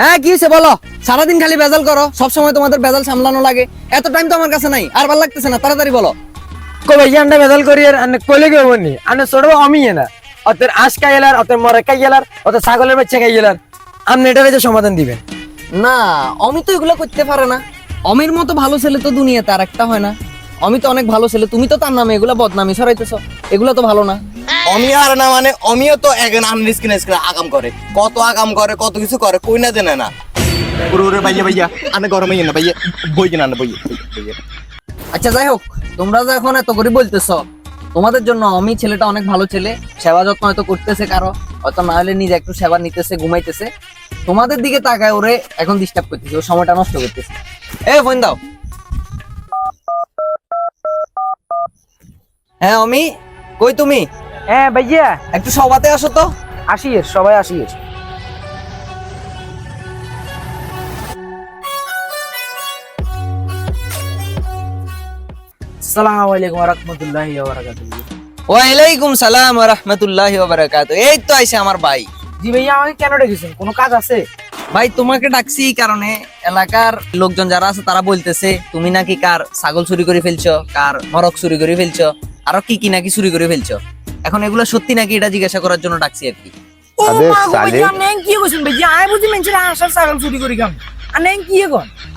হ্যাঁ কি হয়েছে বলো? সারাদিন খালি বেজাল করো সব সময় তোমাদের বেজাল সামলানো লাগে। এত টাইম তো আমার কাছে নাই আর ভালো লাগতেছে না তাড়াতাড়ি বলো। কো ভাইয়া আন্ডা করি আর কইলে বনি আন্না ছোড়বো আমি না অতের আঁশ খাই গেলার অতের মরে খাই গেলার অতের ছাগলের বাচ্চা খাই গেলার আপনি এটার যে সমাধান দিবেন। না অমি তো এগুলো করতে পারে না। অমির মতো ভালো ছেলে তো দুনিয়াতে আর একটা হয় না। অমি তো অনেক ভালো ছেলে তুমি তো তার নামে এগুলা বদনামি ছড়াইতেছ। এগুলো তো ভালো না। অমি আর না মানে অমিও তো এখন আগাম করে। কত আগাম করে, কত কিছু করে, কই না দেনে না। পুরো ভাইয়া গরমে না বই কিনা না আচ্ছা যাই হোক, তোমরা যে এখন এত করে বলতেছ, তোমাদের জন্য অমি ছেলেটা অনেক ভালো ছেলে, সেবা যত্ন হয়তো করতেছে কারও, হয়তো না হলে নিজে একটু সেবা নিতেছে, ঘুমাইতেছে। তোমাদের দিকে তাকায় ওরে এখন ডিস্টার্ব করতেছে, ও সময়টা নষ্ট করতেছে। এ ফোন দাও। হ্যাঁ অমি, কই তুমি? হ্যাঁ ভাইয়া। একটু সবাতে আসো তো। আসিস সবাই আলাইকুম রহমতুল্লাহি ওয়া ওয়ালাইকুম সালাম ওয়া রাহমাতুল্লাহি ওয়া বারাকাতু এই তো আইছে আমার ভাই। জি ভাইয়া আমাকে কেন ডেকেছেন? কোনো কাজ আছে? ভাই তোমাকে ডাকছি এই কারণে এলাকার লোকজন যারা আছে তারা বলতেছে তুমি নাকি কার ছাগল চুরি করে ফেলছো? কার মরক চুরি করে ফেলছো? আরও কি কি নাকি চুরি করে ফেলছো? এখন এগুলো সত্যি নাকি এটা জিজ্ঞাসা করার জন্য ডাকছি আর কি? আই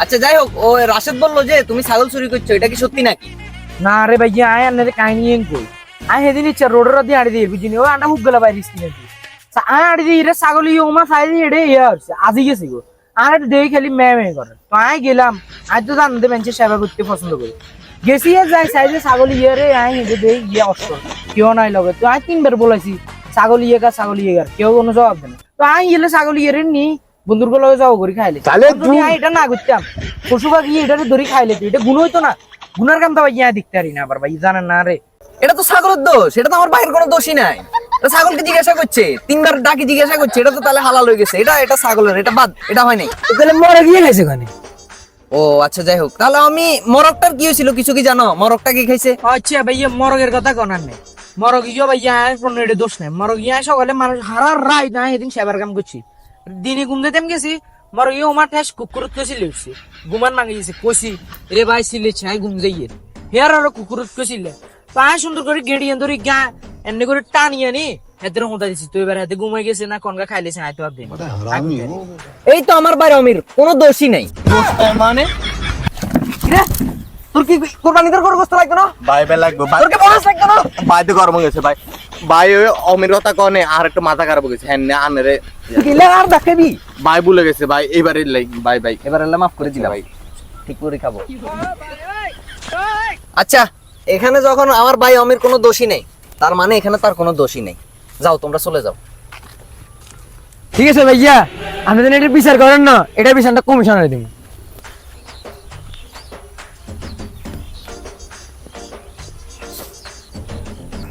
আচ্ছা যাই হোক ও রাশেদ বলল যে তুমি ছাগল চুরি করছ এটা কি সত্যি নাকি? না রে ভাইয়া আয় আনে কাহিনী এন কই? আয় হেদিন ইচ্ছা রোডের দিয়ে আড়ি দিয়ে বুঝিনি। ও আন্ডা হুক গেলা বাইরে স্কিনে আয় আড়ি দিয়ে রে ছাগল ইয়ে ওমা সাইজ ইয়ে আজি গেছি গো। আর দেই খালি মে মে করে। তো আয় গেলাম আজ তো জানতে বেঞ্চে সেবা করতে পছন্দ করি। গেছি এ যাই সাইজে ছাগল ইয়ে রে আয় হেঁটে দেই ইয়ে অস্ত। কেউ নাই লগে তো আয় তিনবার বলাইছি ছাগল ইয়ে গা ছাগল ইয়ে গা কেউ কোনো জবাব দেয় তো আয় গেলে ছাগল ইয়ে নি বন্ধুর লগে যাও করি খাইলে আয় এটা না করতাম পশু পাখি এটা ধরি খাইলে তো এটা গুণ হইতো না। গুনার কাম তো ভাই ইয়া দেখতে পারি না আবার ভাই জানেন না রে এটা তো ছাগলের দোষ এটা তো আমার ভাইয়ের কোনো দোষই নাই। ছাগলকে জিজ্ঞাসা করছে তিনবার ডাকি জিজ্ঞাসা করছে এটা তো তাহলে হালাল হয়ে গেছে। এটা এটা ছাগলের এটা বাদ এটা হয় নাই। তাহলে মরে গিয়ে গেছে ওখানে ও আচ্ছা যাই হোক। তাহলে আমি মরকটার কি হয়েছিল কিছু কি জানো? মরকটা কি খাইছে? আচ্ছা ভাইয়া মরগের কথা কনার নেই। মরগ ইয়ে ভাইয়া কোনো এটা দোষ নাই। মরগ ইয়া সকালে মানুষ হারার রাই না এদিন সেবার কাম করছি। দিনে ঘুম দিতে গেছি মরগ ইয়ে আমার ঠেস কুকুরত কইছি লিখছি গুমান মাঙ্গি গেছে কইছি রে ভাই সিলেছি আই ঘুম যাইয়ে। হেয়ার আর কুকুরত কইছিলে পায় সুন্দর করে গেড়িয়ে ধরি গা এমনি করে টানিয়ে নি হেদের হোঁদা দিছি। তুই এবার হাতে ঘুমাই গেছে না কনকা খাইলেছে আই তো দিন এই তো আমার ভাই অমির কোনো দোষই নাই। মানে? তোর কি কোরবানি তোর কোনো কষ্ট লাগতো না? ভাই ভাই লাগবে। ভাই না? ভাই তো গরম গেছে ভাই। ভাই ওই অমির কথা কনে আর একটু মাথা খারাপ গেছে। হ্যাঁ নে আনে রে। আর দেখাবি। ভাই ভুলে গেছে ভাই। এবারে লাই ভাই ভাই। এবার মাফ করে দিলাম। ভাই। ঠিক করে খাব। আচ্ছা এখানে যখন আমার ভাই অমির কোনো দোষী নেই তার মানে এখানে তার কোনো দোষী নেই। যাও তোমরা চলে যাও। ঠিক আছে ভাইয়া আপনি যদি এটা বিচার করেন না এটা বিচারটা কমিশনারে দিন।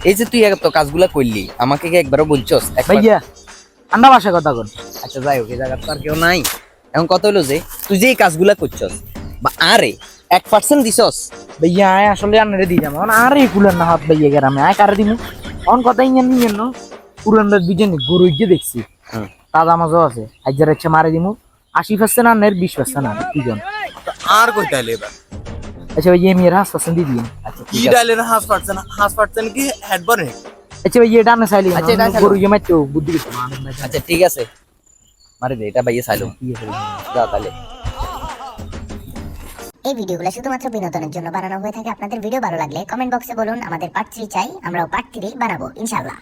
এই যে তুই এত কাজগুলা করলি আমাকে কি একবারও বলছস? একবার- ভাইয়া আন্ডা ভাষা কথা কন। আচ্ছা যাই হোক এই জায়গা তো আর কেউ নাই। এখন কত হলো যে তুই যে এই কাজগুলা করছস বা আরে এক পার্সেন্ট দিছস? ভাইয়া আয় আসলে আন্নারে দিয়ে যাব আর এই কুলের না হাত ভাইয়া গেরামে আয় কারে দিমু? অন কথা ইঞ্জান নিয়েন না পুরানটা দুজন গরু গিয়ে দেখছি। তাজা মাছও আছে। হাজার ইচ্ছে মারে দিমু। আশি পার্সেন্ট আন্নের বিশ পার্সেন্ট আর দুজন আর কই তাইলে এবার? আচ্ছা ভাই এম এর হাস পার্সেন্ট দিয়ে দিন আচ্ছা। কি ঠিক আছে। ডাইলে হাঁস পারছেন হাঁস পারছেন কি হেড বনে আচ্ছা ভাই এটা আচ্ছা, এটা চাইলো। গরু গিয়ে মারতে বুদ্ধি কিছু আচ্ছা ঠিক আছে। মারে দে এটা ভাইয়া চাইলো। যা তাহলে। এই ভিডিওগুলো শুধুমাত্র বিনোদনের জন্য বানানো হয়ে থাকে। আপনাদের ভিডিও ভালো লাগলে কমেন্ট বক্সে বলুন আমাদের পার্ট থ্রি চাই আমরাও পার্ট থ্রি বানাবো ইনশাল্লাহ